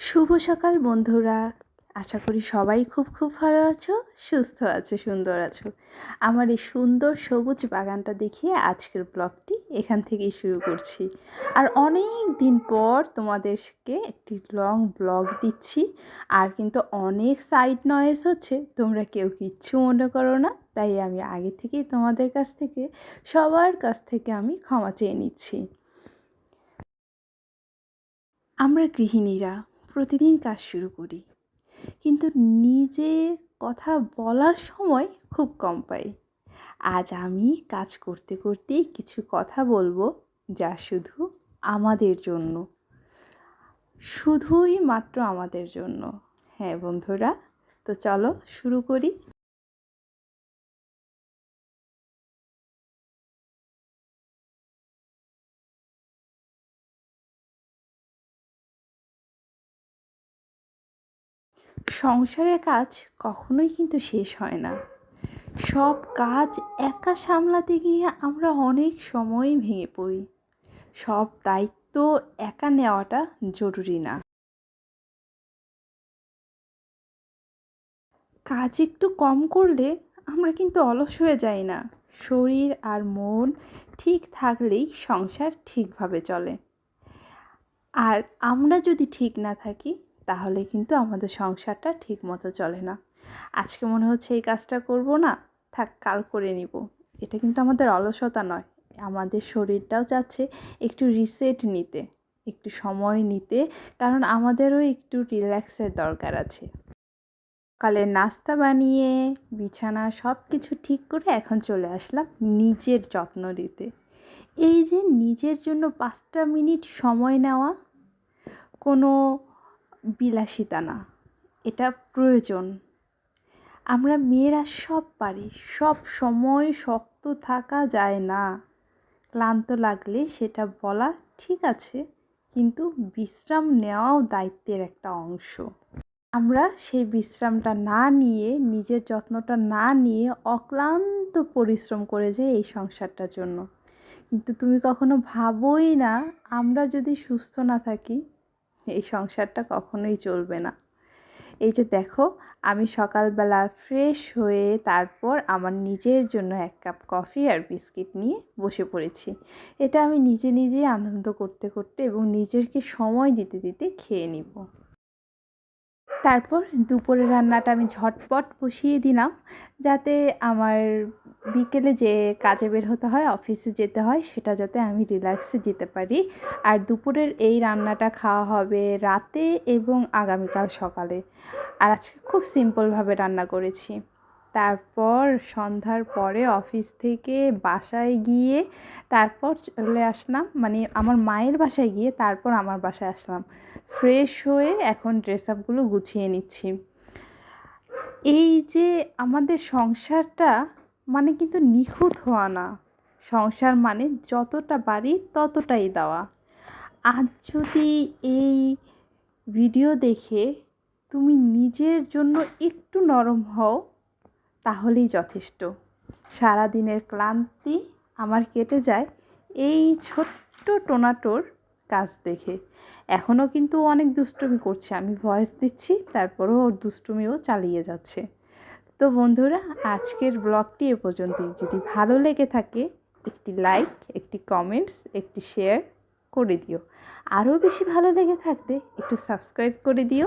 শুভ সকাল, বন্ধুরা। আশা করি সবাই খুব খুব ভালো আছো, সুস্থ আছো, সুন্দর আছো। আমার এই সুন্দর সবুজ বাগানটা দেখিয়ে আজকের ব্লগটি এখান থেকেই শুরু করছি। আর অনেক দিন পর তোমাদেরকে একটি লং ব্লগ দিচ্ছি। আর কিন্তু অনেক সাইড নয়েস হচ্ছে, তোমরা কেউ কিচ্ছু মনে করো না। তাই আমি আগে থেকেই তোমাদের কাছ থেকে, সবার কাছ থেকে আমি ক্ষমা চেয়ে নিচ্ছি। আমরা গৃহিণীরা প্রতিদিন কাজ শুরু করি। কিন্তু নিজে কথা বলার সময় খুব কম পাই। আজ আমি কাজ করতে করতেই কিছু কথা বলব যা শুধু আমাদের জন্য। শুধুই মাত্র আমাদের জন্য। হ্যাঁ বন্ধুরা, তো চলো শুরু করি। সংসারের কাজ কখনোই কিন্তু শেষ হয় না। সব কাজ একা সামলাতে গিয়ে আমরা অনেক সময় ভেঙে পড়ি। সব দায়িত্ব একা নেওয়াটা জরুরি না। কাজ একটু কম করলে আমরা কিন্তু অলস হয়ে যাই না। শরীর আর মন ঠিক থাকলেই সংসার ঠিকভাবে চলে। আর আমরা যদি ঠিক না থাকি তাহলে কিন্তু আমাদের সংসারটা ঠিক মতো চলে না। আজকে মনে হচ্ছে এই কাজটা করব না, থাক কাল করে নিব। এটা কিন্তু আমাদের অলসতা নয়। আমাদের শরীরটাও চাচ্ছে একটু রিসেট নিতে, একটু সময় নিতে, কারণ আমাদেরও একটু রিল্যাক্সের দরকার আছে। সকালে নাস্তা বানিয়ে, বিছানা সব কিছু ঠিক করে এখন চলে আসলাম নিজের যত্ন নিতে। এই যে নিজের জন্য পাঁচটা মিনিট সময় নেওয়া, কোনো বিলাসিতা না এটা প্রয়োজন। আমরা মেয়েরা সব পারি, সব সময় শক্ত থাকা যায় না। ক্লান্ত লাগলে সেটা বলা ঠিক আছে, কিন্তু বিশ্রাম নেওয়াও দায়িত্বের একটা অংশ। আমরা সেই বিশ্রামটা না নিয়ে, নিজের যত্নটা না নিয়ে অক্লান্ত পরিশ্রম করে যাই এই সংসারটার জন্য। কিন্তু তুমি কখনো ভাবোই না, আমরা যদি সুস্থ না থাকি এই সংসারটা কখনোই চলবে না। এই যে দেখো, আমি সকালবেলা ফ্রেশ হয়ে তারপর আমার নিজের জন্য এক কাপ কফি আর বিস্কিট নিয়ে বসে পড়েছি। এটা আমি নিজে নিজেই আনন্দ করতে করতে এবং নিজেরকে সময় দিতে দিতে খেয়ে নিব। তারপর দুপুরের রান্নাটা আমি ঝটপট বসিয়ে দিলাম, যাতে আমার বিকেলে যে কাজে বের হতে হয়, অফিসে যেতে হয়, সেটা যাতে আমি রিল্যাক্সে যেতে পারি। আর দুপুরের এই রান্নাটা খাওয়া হবে রাতে এবং আগামীকাল সকালে। আর আজকে খুব সিম্পলভাবে রান্না করেছি। তারপর সন্ধ্যার পরে অফিস থেকে বাসায় গিয়ে তারপর চলে আসলাম। মানে আমার মায়ের বাসায় গিয়ে তারপর আমার বাসায় আসলাম। ফ্রেশ হয়ে এখন ড্রেস আপগুলো গুছিয়ে নিচ্ছি। এই যে আমাদের সংসারটা মানে কিন্তু নিখুঁত হওয়া না। সংসার মানে যতটা বাড়ি ততটাই দেওয়া। আজ যদি এই ভিডিও দেখে তুমি নিজের জন্য একটু নরম হও, তাহলেই যথেষ্ট। সারাদিনের ক্লান্তি আমার কেটে যায় এই ছোট্ট টোনাটোর কাজ দেখে। এখনও কিন্তু অনেক দুষ্টুমি করছে। আমি ভয়েস দিচ্ছি, তারপরেও ওর দুষ্টুমিও চালিয়ে যাচ্ছে। তো বন্ধুরা, আজকের ব্লগটি এ পর্যন্তই। যদি ভালো লেগে থাকে, একটি লাইক, একটি কমেন্টস, একটি শেয়ার করে দিও। আরও বেশি ভালো লেগে থাকতে একটু সাবস্ক্রাইব করে দিও।